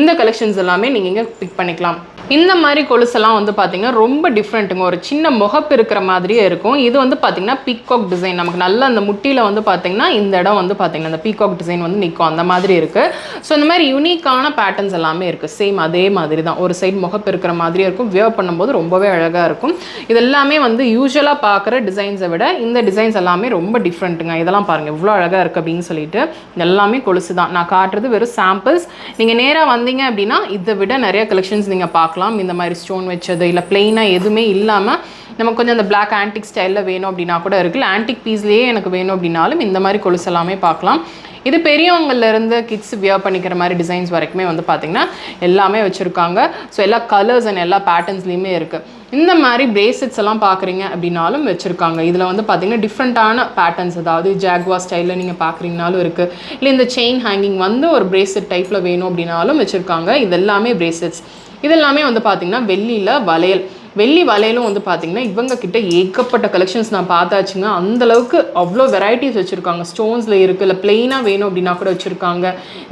இந்த கலெக்ஷன்ஸ் எல்லாமே நீங்கள் இங்கே பிக் பண்ணிக்கலாம். இந்த மாதிரி கொலுசெல்லாம் வந்து பார்த்தீங்கன்னா ரொம்ப டிஃப்ரெண்ட்டுங்க ஒரு சின்ன முகப்பு இருக்கிற மாதிரியே இருக்கும். இது வந்து பார்த்தீங்கன்னா பீகாக் டிசைன் நமக்கு நல்ல அந்த முட்டியில் வந்து பார்த்தீங்கன்னா இந்த இடம் வந்து பார்த்தீங்கன்னா அந்த பீகாக் டிசைன் வந்து நிற்கும் அந்த மாதிரி இருக்குது ஸோ இந்த மாதிரி யூனிக்கான பேட்டர்ன்ஸ் எல்லாமே இருக்குது சேம் அதே மாதிரி தான். ஒரு சைடு முகப்பு இருக்கிற மாதிரியே இருக்கும். வியர் பண்ணும்போது ரொம்பவே அழகாக இருக்கும். இது எல்லாமே வந்து யூஸ்வலாக பார்க்குற டிசைன்ஸை விட இந்த டிசைன்ஸ் எல்லாமே ரொம்ப டிஃப்ரெண்ட்டுங்க இதெல்லாம் பாருங்கள் இவ்வளோ அழகாக இருக்குது அப்படின்னு சொல்லிட்டு எல்லாமே கொலுசு தான். நான் காட்டுறது வெறும் சாம்பிள்ஸ் நீங்கள் நேராக வந்தீங்க அப்படின்னா இதை விட நிறைய கலெக்ஷன்ஸ் நீங்கள் பார்க்கலாம் இந்த மாதிரி ஸ்டோன் வச்சது இல்லை பிளெயினாக எதுவுமே இல்லாமல் நமக்கு கொஞ்சம் அந்த பிளாக் ஆன்டிக் ஸ்டைலில் வேணும் அப்படின்னா கூட இருக்குல்ல ஆன்டிக் பீஸ்லேயே எனக்கு வேணும் அப்படின்னாலும் இந்த மாதிரி கொலுசு எல்லாமே பார்க்கலாம். இது பெரியவங்கள்லேருந்து கிட்ஸ் வியர் பண்ணிக்கிற மாதிரி டிசைன்ஸ் வரைக்குமே வந்து பார்த்தீங்கன்னா எல்லாமே வச்சுருக்காங்க. ஸோ எல்லா கலர்ஸ் அண்ட் எல்லா பேட்டர்ன்ஸ்லேயுமே இருக்குது இந்த மாதிரி பிரேஸ்லெட்ஸ் எல்லாம் பார்க்குறீங்க அப்படின்னாலும் வச்சுருக்காங்க. இதில் வந்து பார்த்தீங்கன்னா டிஃப்ரெண்ட்டான பேட்டர்ன்ஸ் அதாவது ஜாக்வா ஸ்டைலில் நீங்கள் பார்க்குறீங்கனாலும் இருக்குது இல்லை இந்த செயின் ஹேங்கிங் வந்து ஒரு பிரேஸ்லெட் டைப்பில் வேணும் அப்படின்னாலும் வச்சுருக்காங்க. இது எல்லாமே பிரேஸ்லெட்ஸ் இது எல்லாமே வந்து பார்த்திங்கன்னா வெள்ளியில் வளையல். வெள்ளி வளையலும் வந்து பார்த்தீங்கன்னா இவங்க கிட்ட ஏகப்பட்ட கலெக்ஷன்ஸ் நான் பார்த்தாச்சுங்க. அந்த அளவுக்கு அவ்வளோ வெரைட்டிஸ் வச்சுருக்காங்க. ஸ்டோன்ஸில் இருக்குது இல்லை பிளெயினாக வேணும் அப்படின்னா கூட வச்சுருக்காங்க.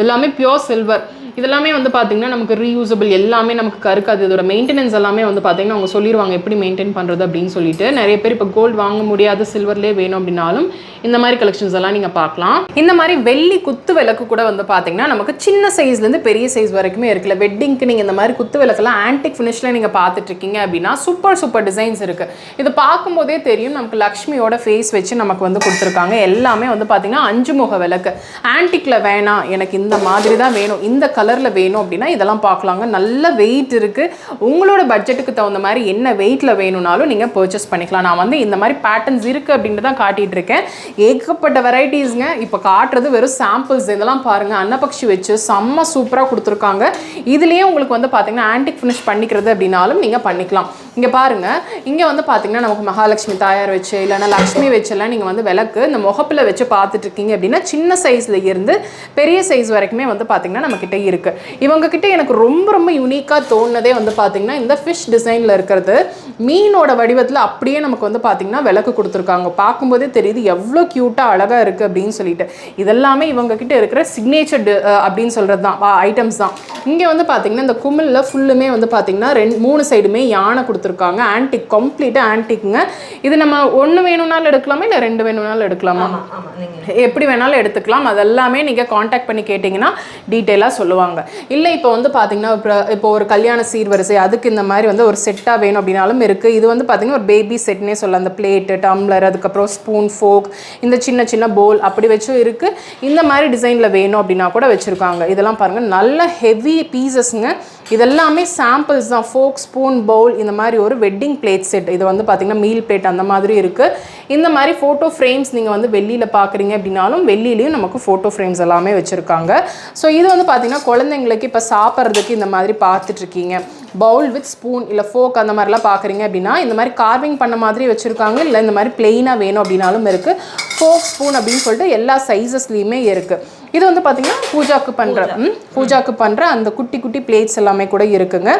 எல்லாமே பியோர் சில்வர் இதெல்லாமே வந்து பார்த்தீங்கன்னா நமக்கு ரீயூசபிள் எல்லாமே நமக்கு கருக்காது. இதோட மெயின்டெனன்ஸ் எல்லாமே வந்து பார்த்தீங்கன்னா அவங்க சொல்லிடுவாங்க எப்படி மெயின்டைன் பண்ணுறது அப்படின்னு சொல்லிட்டு. நிறைய பேர் இப்போ கோல்டு வாங்க முடியாத சில்வர்லேயே வேணும் அப்படின்னாலும் இந்த மாதிரி கலெக்ஷன்ஸ் எல்லாம் நீங்கள் பார்க்கலாம். இந்த மாதிரி வெள்ளி குத்து விளக்கு கூட வந்து பார்த்தீங்கன்னா நமக்கு சின்ன சைஸ்லேருந்து பெரிய சைஸ் வரைக்குமே இருக்குல்ல வெட்டிங்க்கு நீங்கள் இந்த மாதிரி குத்து விளக்கெல்லாம் ஆன்டிக் ஃபினிஷில் நீங்கள் பார்த்துட்ருக்கீங்க அப்படின்னா சூப்பர் சூப்பர் டிசைன்ஸ் இருக்குது இது பார்க்கும்போதே தெரியும். நமக்கு லக்ஷ்மியோட ஃபேஸ் வச்சு நமக்கு வந்து கொடுத்துருக்காங்க. எல்லாமே வந்து பார்த்தீங்கன்னா அஞ்சு முக விளக்கு ஆன்டிக்கில் வேணாம். எனக்கு இந்த மாதிரி தான் வேணும். இந்த கலரில் வேணும் அப்படின்னா இதெல்லாம் பார்க்கலாங்க. நல்ல வெயிட் இருக்குது உங்களோட பட்ஜெட்டுக்கு தகுந்த மாதிரி என்ன வெயிட்டில் வேணும்னாலும் நீங்கள் பர்ச்சேஸ் பண்ணிக்கலாம். நான் வந்து இந்த மாதிரி பேட்டர்ன்ஸ் இருக்குது அப்படின்ட்டு தான் காட்டிகிட்டு இருக்கேன். ஏகப்பட்ட வெரைட்டிஸ்ங்க இப்போ காட்டுறது வெறும் சாம்பிள்ஸ் இதெல்லாம் பாருங்கள் அன்னபக்ஷி வச்சு செம்ம சூப்பராக கொடுத்துருக்காங்க. இதுலேயே உங்களுக்கு வந்து பார்த்தீங்கன்னா ஆன்டிக் ஃபினிஷ் பண்ணிக்கிறது அப்படின்னாலும் நீங்கள் பண்ணிக்கலாம். இங்கே பாருங்கள் இங்கே வந்து பார்த்தீங்கன்னா நமக்கு மகாலட்சுமி தாயார் வச்சு இல்லைன்னா லக்ஷ்மி வச்செல்லாம் நீங்கள் வந்து விளக்கு இந்த முகப்பில் வச்சு பார்த்துட்ருக்கீங்க அப்படின்னா சின்ன சைஸில் இருந்து பெரிய சைஸ் வரைக்குமே வந்து பார்த்தீங்கன்னா நம்மக்கிட்ட இருக்குது இவங்க கிட்ட எனக்கு ரொம்ப ரொம்ப யூனிக்காக தோணுனதே வந்து பார்த்தீங்கன்னா இந்த ஃபிஷ் டிசைனில் இருக்கிறது. மீனோட வடிவத்தில் அப்படியே நமக்கு வந்து பார்த்தீங்கன்னா விளக்கு கொடுத்துருக்காங்க. பார்க்கும்போதே தெரியுது எவ்வளோ க்யூட்டாக அழகாக இருக்குது அப்படின்னு சொல்லிட்டு. இதெல்லாமே இவங்க கிட்ட இருக்கிற சிக்னேச்சர் அப்படின்னு சொல்கிறது தான். ஐட்டம்ஸ் தான். இங்கே வந்து பார்த்தீங்கன்னா இந்த குமிழில் ஃபுல்லுமே வந்து பார்த்தீங்கன்னா ரெண்டு மூணு சைடுமே யானை கொடுத்துருக்காங்க. ஆன்டிக் கம்ப்ளீட்டாக ஆன்டிக்குங்க இது நம்ம ஒன்று வேணும்னாலும் எடுக்கலாமா இல்லை ரெண்டு வேணும்னாலும் எடுக்கலாமா? எப்படி வேணாலும் எடுத்துக்கலாம். அதெல்லாமே நீங்கள் காண்டாக்ட் பண்ணி கேட்டிங்கன்னா டீட்டெயிலாக சொல்லுவாங்க. இல்லை இப்போ வந்து பார்த்தீங்கன்னா இப்போ இப்போ ஒரு கல்யாண சீர்வரிசை அதுக்கு இந்த மாதிரி வந்து ஒரு செட்டாக வேணும் அப்படின்னாலும் இருக்குது இது வந்து பார்த்தீங்கன்னா ஒரு பேபி செட்னே சொல்ல அந்த பிளேட்டு டம்ளர் அதுக்கப்புறம் ஸ்பூன் ஃபோக் இந்த சின்ன சின்ன போல் அப்படி வச்சும் இருக்குது இந்த மாதிரி டிசைனில் வேணும் அப்படின்னா கூட வச்சுருக்காங்க. இதெல்லாம் பாருங்கள் நல்ல ஹெவி பீசஸ்ங்க இதெல்லாமே சாம்பிள்ஸ் தான். ஃபோக் ஸ்பூன் பவுல் இந்த மாதிரி ஒரு வெட்டிங் பிளேட் செட் இது வந்து பார்த்தீங்கன்னா மீல் பிளேட் அந்த மாதிரி இருக்குது இந்த மாதிரி ஃபோட்டோ ஃப்ரேம்ஸ் நீங்கள் வந்து வெள்ளியில் பார்க்குறீங்க அப்படின்னாலும் வெளியிலையும் நமக்கு ஃபோட்டோ ஃப்ரேம்ஸ் எல்லாமே வச்சுருக்காங்க. ஸோ இது வந்து பார்த்தீங்கன்னா குழந்தைங்களுக்கு இப்போ சாப்பிட்றதுக்கு இந்த மாதிரி பார்த்துட்ருக்கீங்க. பவுல் வித் ஸ்பூன் இல்லை ஃபோக் அந்த மாதிரிலாம் பார்க்குறீங்க அப்படின்னா இந்த மாதிரி கார்விங் பண்ண மாதிரி வச்சுருக்காங்க இல்லை இந்த மாதிரி பிளெயினாக வேணும் அப்படின்னாலும் இருக்குது ஃபோக் ஸ்பூன் அப்படின்னு சொல்லிட்டு எல்லா சைஸஸ்லேயுமே இருக்குது இது வந்து பார்த்தீங்கன்னா பூஜாக்கு பண்ணுற பூஜாக்கு பண்ணுற அந்த குட்டி குட்டி பிளேட்ஸ் எல்லாமே கூட இருக்குங்க.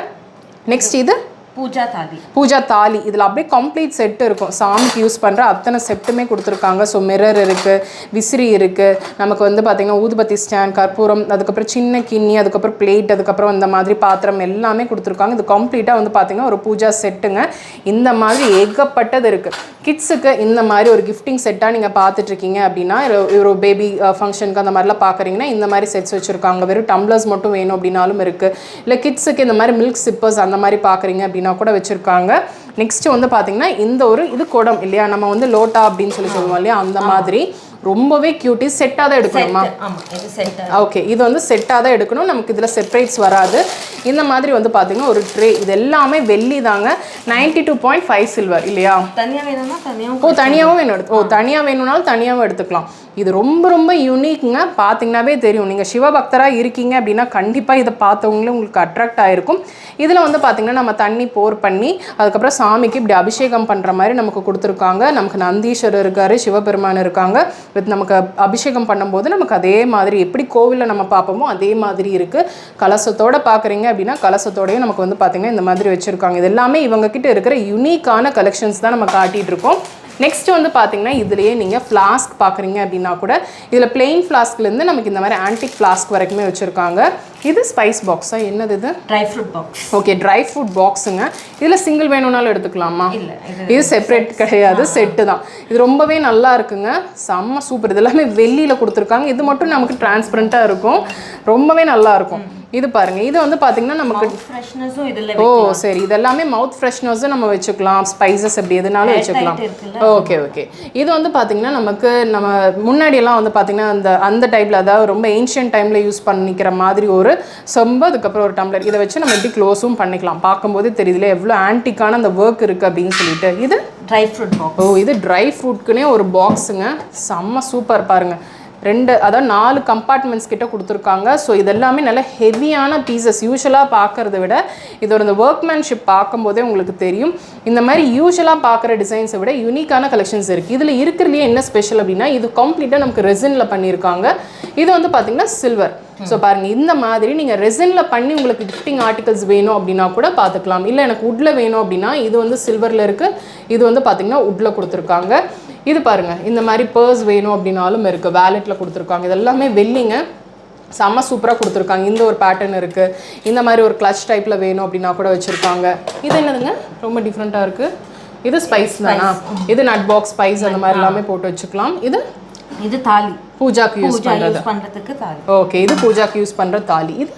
நெக்ஸ்ட் இது பூஜா தாலி. பூஜா தாலி. இதில் அப்படியே கம்ப்ளீட் செட் இருக்கும். சாமிக்கு யூஸ் பண்ணுற அத்தனை செட்டுமே கொடுத்துருக்காங்க. ஸோ மிரர் இருக்குது விசிறி இருக்குது நமக்கு வந்து பார்த்திங்கன்னா ஊதுபத்தி ஸ்டாண்ட் கற்பூரம் அதுக்கப்புறம் சின்ன கிண்ணி அதுக்கப்புறம் பிளேட் அதுக்கப்புறம் இந்த மாதிரி பாத்திரம் எல்லாமே கொடுத்துருக்காங்க. இது கம்ப்ளீட்டாக வந்து பார்த்திங்கன்னா ஒரு பூஜா செட்டுங்க இந்த மாதிரி ஏகப்பட்டது இருக்குது கிட்ஸுக்கு இந்த மாதிரி ஒரு கிஃப்டிங் செட்டாக நீங்கள் பார்த்துட்ருக்கீங்க அப்படின்னா ஒரு- பேபி ஃபங்க்ஷனுக்கு அந்த மாதிரிலாம் பார்க்குறீங்கன்னா இந்த மாதிரி செட்ஸ் வச்சுருக்காங்க. வெறும் டம்ளர்ஸ் மட்டும் வேணும் அப்படின்னாலும் இருக்குது இல்லை கிட்ஸுக்கு இந்த மாதிரி மில்க் சிப்பர்ஸ் அந்த மாதிரி பார்க்குறீங்க அப்படின்னா கூட வச்சுருக்காங்க. நெக்ஸ்ட் வந்து பார்த்தீங்கன்னா இந்த ஒரு இது குடம் இல்லையா? நம்ம வந்து லோட்டா அப்படின்னு சொல்லி சொல்லுவோம் இல்லையா? அந்த மாதிரி. ரொம்பவே கியூட்டி செட்டாக தான் எடுக்கணுமா? ஓகே இது வந்து செட்டாக தான் எடுக்கணும். நமக்கு இதில் செப்பரேட்ஸ் வராது. இந்த மாதிரி வந்து பார்த்தீங்கன்னா ஒரு ட்ரே இது எல்லாமே வெள்ளி தாங்க. Ninety two point five silver இல்லையா? தனியா வேணும்னா ஓ தனியாகவும் வேணும். ஓ தனியாக வேணும்னாலும் தனியாகவும் எடுத்துக்கலாம். இது ரொம்ப ரொம்ப யூனிக்ங்க பார்த்தீங்கன்னாவே தெரியும். நீங்கள் சிவபக்தராக இருக்கீங்க அப்படின்னா கண்டிப்பாக இதை பார்த்தவங்களே உங்களுக்கு அட்ராக்ட் ஆகிருக்கும் இதில் வந்து பார்த்தீங்கன்னா நம்ம தண்ணி போர் பண்ணி அதுக்கப்புறம் சாமிக்கு இப்படி அபிஷேகம் பண்ணுற மாதிரி நமக்கு கொடுத்துருக்காங்க. நமக்கு நந்தீஸ்வரர் இருக்கார் சிவபெருமான் இருக்காங்க. வித் நமக்கு அபிஷேகம் பண்ணும்போது நமக்கு அதே மாதிரி எப்படி கோவிலில் நம்ம பார்ப்போமோ அதே மாதிரி இருக்குது கலசத்தோட பார்க்குறீங்க அப்படின்னா கலசத்தோடயும் நமக்கு வந்து பார்த்திங்கன்னா இந்த மாதிரி வச்சுருக்காங்க. இது எல்லாமே இவங்கக்கிட்ட இருக்கிற யூனிக்கான கலெக்ஷன்ஸ் தான் நம்ம காட்டிகிட்டு இருக்கோம். நெக்ஸ்ட் வந்து பார்த்தீங்கன்னா இதுலேயே நீங்கள் ஃப்ளாஸ்க் பார்க்குறீங்க அப்படின்னா கூட இதில் பிளெயின் ஃப்ளாஸ்க்லேருந்து நமக்கு இந்த மாதிரி ஆன்டிக் ஃப்ளாஸ்க் வரைக்குமே வச்சுருக்காங்க. இது ஸ்பைஸ் பாக்ஸா என்னது இது? Dry fruit box okay dry fruit பாக்ஸுங்க இதில் சிங்கிள் வேணும்னாலும் எடுத்துக்கலாமா? இல்ல இது செப்பரேட் கிடையாது செட்டு தான். இது ரொம்பவே நல்லா இருக்குங்க. செம்ம சூப்பர் இது எல்லாமே வெள்ளியில் கொடுத்துருக்காங்க. இது மட்டும் நமக்கு டிரான்ஸ்பரண்ட்டாக இருக்கும். ரொம்பவே நல்லா இருக்கும். இது பாருங்க. இது வந்து பார்த்தீங்கன்னா நமக்கு ஓ சரி. இதெல்லாமே மவுத் ஃப்ரெஷ்னஸும் நம்ம வச்சுக்கலாம். ஸ்பைசஸ் எப்படி எதுனாலும் வச்சுக்கலாம். ஓகே ஓகே இது வந்து பார்த்தீங்கன்னா நமக்கு நம்ம முன்னாடி எல்லாம் வந்து பார்த்தீங்கன்னா அந்த அந்த டைப்பில் அதாவது ரொம்ப ஏன்ஷியன் டைமில் யூஸ் பண்ணிக்கிற மாதிரி ஒரு சொம்பு அதுக்கப்புறம் ஒரு டம்ளர். இதை வச்சு நம்ம எப்படி க்ளோஸும் பண்ணிக்கலாம். பார்க்கும்போது தெரியுதுல எவ்வளோ ஆன்டிக்கான அந்த ஒர்க் இருக்குது அப்படின்னு சொல்லிட்டு. இது ட்ரை ஃப்ரூட் பாக்ஸ் ஓ இது ட்ரை ஃப்ரூட்க்குனே ஒரு பாக்ஸுங்க செம்ம சூப்பர் பாருங்க. ரெண்டு அதாவது நாலு கம்பார்ட்மெண்ட்ஸ் கிட்ட கொடுத்துருக்காங்க. ஸோ இதெல்லாமே நல்ல ஹெவியான பீசஸ் யூஸ்வலாக பார்க்கறத விட இதோட இந்த ஒர்க்மேன்ஷிப் பார்க்கும்போதே உங்களுக்கு தெரியும். இந்த மாதிரி யூஸ்வலாக பார்க்குற டிசைன்ஸை விட யூனிக்கான கலெக்ஷன்ஸ் இருக்குது இதில் இருக்கிறதுலே என்ன ஸ்பெஷல் அப்படின்னா இது கம்ப்ளீட்டாக நமக்கு ரெசினில் பண்ணியிருக்காங்க. இது வந்து பார்த்தீங்கன்னா சில்வர் ஸோ பாருங்க இந்த மாதிரி நீங்கள் ரெசினில் பண்ணி உங்களுக்கு கிஃப்டிங் ஆர்டிகல்ஸ் வேணும் அப்படின்னா கூட பார்த்துக்கலாம். இல்லை எனக்கு உட்டில் வேணும் அப்படின்னா இது வந்து சில்வரில் இருக்குது இது வந்து பார்த்தீங்கன்னா உட்டில் கொடுத்துருக்காங்க. இது பாருங்க இந்த மாதிரி பர்ஸ் வேணும் அப்படின்னாலும் இருக்குது வேலெட்டில் கொடுத்துருக்காங்க. இது எல்லாமே வெள்ளிங்க செம்ம சூப்பராக கொடுத்துருக்காங்க. இந்த ஒரு பேட்டர்ன் இருக்குது இந்த மாதிரி ஒரு கிளச் டைப்பில் வேணும் அப்படின்னா கூட வச்சுருக்காங்க. இது என்னதுங்க? ரொம்ப டிஃப்ரெண்ட்டாக இருக்குது இது ஸ்பைஸ் தானா? இது நட் பாக்ஸ் ஸ்பைஸ் அந்த மாதிரி எல்லாமே போட்டு வச்சுக்கலாம். இது? இது தாலி. பூஜாக்கு யூஸ் பூஜா பண்ணுறது யூஸ் பண்றதுக்கு தாலி. ஓகே இது பூஜாக்கு யூஸ் பண்ணுற தாலி. இது?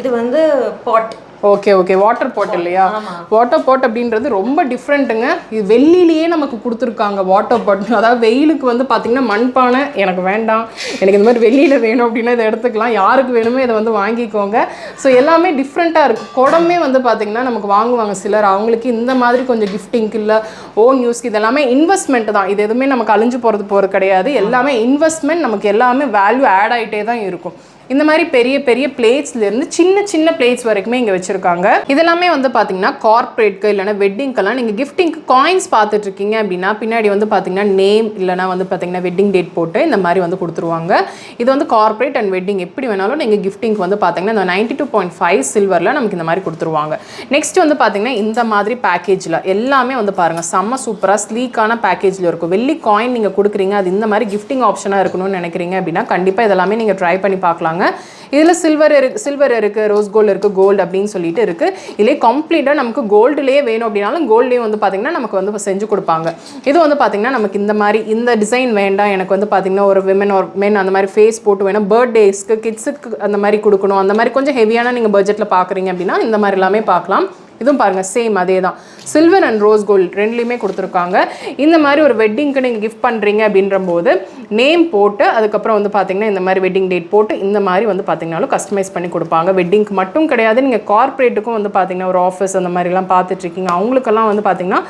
இது வந்து pot okay okay water pot இல்லையா? வாட்டர் பாட் அப்படின்றது ரொம்ப டிஃப்ரெண்ட்டுங்க இது வெள்ளிலேயே நமக்கு கொடுத்துருக்காங்க வாட்டர் பாட் அதாவது வெயிலுக்கு வந்து பார்த்தீங்கன்னா மண்பானை எனக்கு வேண்டாம். எனக்கு இந்த மாதிரி வெள்ளியில் வேணும் அப்படின்னா இதை எடுத்துக்கலாம். யாருக்கு வேணுமோ இதை வந்து வாங்கிக்கோங்க. ஸோ எல்லாமே டிஃப்ரெண்ட்டாக இருக்குது குடமே வந்து பார்த்தீங்கன்னா நமக்கு வாங்குவாங்க சிலர். அவங்களுக்கு இந்த மாதிரி கொஞ்சம் கிஃப்டிங்க்கு இல்லை ஓன் யூஸ்க்கு இது எல்லாமே இன்வெஸ்ட்மெண்ட் தான். இது எதுவுமே நமக்கு அழிஞ்சு போகிறது போகிறது கிடையாது. எல்லாமே இன்வெஸ்ட்மெண்ட் நமக்கு எல்லாமே வேல்யூ ஆட் ஆகிட்டே தான் இருக்கும். இந்த மாதிரி பெரிய பெரிய பிளேட்ஸ்ல இருந்து சின்ன சின்ன பிளேட்ஸ் வரைக்குமே இங்கே வச்சிருக்காங்க. இதெல்லாமே வந்து பார்த்தீங்கன்னா கார்பரேட்க்கு இல்லைனா வெட்டிங்க்கெல்லாம் நீங்கள் கிஃப்டிங்க்கு காயின்ஸ் பார்த்துட்டு இருக்கீங்க அப்படின்னா பின்னாடி வந்து பார்த்தீங்கன்னா நேம் இல்லைனா வந்து பார்த்தீங்கன்னா வெட்டிங் டேட் போட்டு இந்த மாதிரி வந்து கொடுத்துருவாங்க. இது வந்து கார்ப்பரேட் அண்ட் வெட்டிங் எப்படி வேணாலும் நீங்கள் கிஃப்டிங்க்கு வந்து பார்த்தீங்கன்னா இந்த நைன்டி டூ பாயிண்ட் ஃபைவ் சில்வரில் நமக்கு இந்த மாதிரி கொடுத்துருவாங்க. நெக்ஸ்ட் வந்து பார்த்தீங்கன்னா இந்த மாதிரி பேக்கேஜில் எல்லாமே வந்து பாருங்கள் செம்ம சூப்பராக ஸ்லீக்கான பேக்கேஜில் இருக்கும். வெள்ளி காயின் நீங்கள் கொடுக்குறீங்க அது இந்த மாதிரி கிஃப்டிங் ஆப்ஷனாக இருக்கணும்னு நினைக்கிறீங்க அப்படின்னா கண்டிப்பாக இதெல்லாமே நீங்கள் ட்ரை பண்ணி பார்க்கலாம். பார்க்கலாங்க இதில் சில்வர் இருக்கு சில்வர் இருக்குது ரோஸ் கோல்டு இருக்குது கோல்டு அப்படின்னு சொல்லிட்டு இருக்குது இதிலே கம்ப்ளீட்டாக நமக்கு கோல்டுலேயே வேணும் அப்படின்னாலும் கோல்ட்லேயும் வந்து பார்த்திங்கன்னா நமக்கு வந்து செஞ்சு கொடுப்பாங்க. இது வந்து பார்த்திங்கன்னா நமக்கு இந்த மாதிரி இந்த டிசைன் வேண்டாம். எனக்கு வந்து பார்த்திங்கன்னா ஒரு விமன் ஒரு மென் அந்த மாதிரி ஃபேஸ் போட்டு வேணும். பர்த்டேஸ்க்கு கிட்ஸுக்கு அந்த மாதிரி கொடுக்கணும். அந்த மாதிரி கொஞ்சம் ஹெவியான நீங்கள் பட்ஜெட்டில் பார்க்குறீங்க அப்படின்னா இந்த மாதிரி எல்லாமே பார்க்கலாம் இதுவும் பாருங்கள் சேம் அதே தான் சில்வர் அண்ட் ரோஸ் கோல்ட் ரெண்டுலேயுமே கொடுத்துருக்காங்க. இந்த மாதிரி ஒரு வெட்டிங்க்கு நீங்கள் கிஃப்ட் பண்ணுறீங்க அப்படின்ற போது நேம் போட்டு அதுக்கப்புறம் வந்து பார்த்தீங்கன்னா இந்த மாதிரி வெட்டிங் டேட் போட்டு இந்த மாதிரி வந்து பார்த்தீங்கன்னாலும் கஸ்டமைஸ் பண்ணி கொடுப்பாங்க. வெட்டிங்க்கு மட்டும் கிடையாது நீங்கள் கார்ப்பரேட்டுக்கும் வந்து பார்த்தீங்கன்னா ஒரு ஆஃபீஸ் அந்த மாதிரிலாம் பார்த்துட்ருக்கீங்க அவங்களுக்கெல்லாம் வந்து பார்த்தீங்கன்னா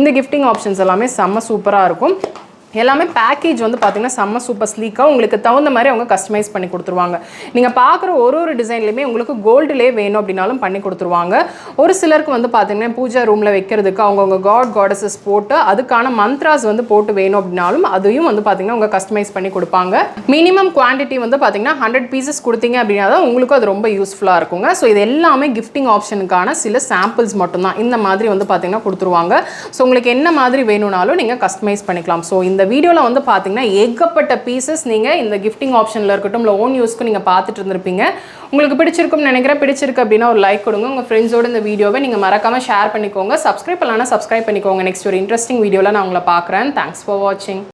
இந்த கிஃப்டிங் ஆப்ஷன்ஸ் எல்லாமே செம்ம சூப்பராக இருக்கும். எல்லாமே பேக்கேஜ் வந்து பார்த்தீங்கன்னா செம்ம சூப்பர் ஸ்லீக்காக உங்களுக்கு தகுந்த மாதிரி அவங்க கஸ்டமைஸ் பண்ணி கொடுத்துருவாங்க. நீங்கள் பார்க்குற ஒரு ஒரு டிசைன்லையுமே உங்களுக்கு கோல்டுலே வேணும் அப்படின்னாலும் பண்ணி கொடுத்துருவாங்க. ஒரு சிலருக்கு வந்து பார்த்தீங்கன்னா பூஜா ரூமில் வைக்கிறதுக்கு அவங்கவுங்க காட் காடஸஸ் போட்டு அதுக்கான மந்த்ராஸ் வந்து போட்டு வேணும் அப்படின்னாலும் அதையும் வந்து பார்த்தீங்கன்னா அவங்க கஸ்டமைஸ் பண்ணி கொடுப்பாங்க. மினிமம் குவான்டிட்டி வந்து பார்த்தீங்கன்னா ஹண்ட்ரட் பீசஸ் கொடுத்தீங்க அப்படின்னா தான் உங்களுக்கும் அது ரொம்ப யூஸ்ஃபுல்லாக இருக்குங்க. ஸோ இது எல்லாமே கிஃப்டிங் ஆப்ஷனுக்கான சில சாம்பிள்ஸ் மட்டும்தான். இந்த மாதிரி வந்து பார்த்தீங்கன்னா கொடுத்துருவாங்க. ஸோ உங்களுக்கு என்ன மாதிரி வேணும்னாலும் நீங்கள் கஸ்டமைஸ் பண்ணிக்கலாம். ஸோ இந்த வீடியோவில் வந்து பார்த்தீங்கன்னா ஏகப்பட்ட பீசஸ் நீங்கள் இந்த கிஃப்டிங் ஆப்ஷனில் இருக்கட்டும் இல்லை ஓன் யூஸ்க்கு நீங்கள் பார்த்துட்டு இருந்திருப்பீங்க. உங்களுக்கு பிடிச்சிருக்கும்னு நினைக்கிறேன். பிடிச்சிருக்கு அப்படின்னா ஒரு லைக் கொடுங்க. உங்கள் ஃப்ரெண்ட்ஸோட இந்த வீடியோவை நீங்கள் மறக்காமல் ஷேர் பண்ணிக்கோங்க. சப்ஸ்கிரைப் பண்ணலாம்னா சப்ஸ்கிரைப் பண்ணிக்கோங்க. நெக்ஸ்ட் ஒரு இன்ட்ரெஸ்டிங் வீடியோவில் நான் உங்களை பார்க்குறேன் தேங்க்ஸ் ஃபார் வாட்சிங்